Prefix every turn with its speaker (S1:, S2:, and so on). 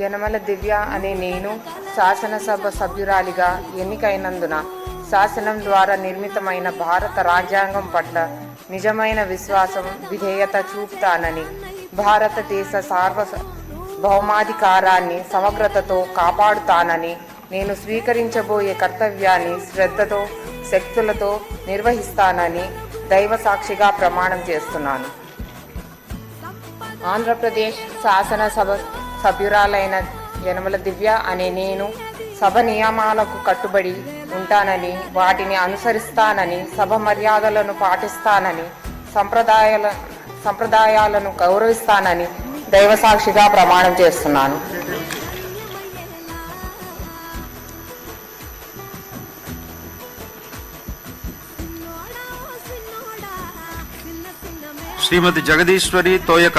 S1: యనమల దివ్య అనే నేను శాసనసభ సభ్యురాలిగా ఎన్నికైనందున శాసనం ద్వారా నిర్మితమైన భారత రాజ్యాంగం పట్ల నిజమైన విశ్వాసం విధేయత చూపుతానని భారతదేశ సార్వ భౌమాధికారాన్ని సమగ్రతతో కాపాడుతానని నేను స్వీకరించబోయే కర్తవ్యాన్ని శ్రద్ధతో శక్తులతో నిర్వహిస్తానని దైవ సాక్షిగా ప్రమాణం చేస్తున్నాను. ఆంధ్రప్రదేశ్ శాసనసభ సభ్యురాలైన యనమల దివ్య అనే నేను సభ నియమాలకు కట్టుబడి ఉంటానని వాటిని అనుసరిస్తానని సభ మర్యాదలను పాటిస్తానని సంప్రదాయాల సంప్రదాయాలను గౌరవిస్తానని దైవసాక్షిగా ప్రమాణం చేస్తున్నాను.
S2: శ్రీమతి జగదీశ్వరి తోయక.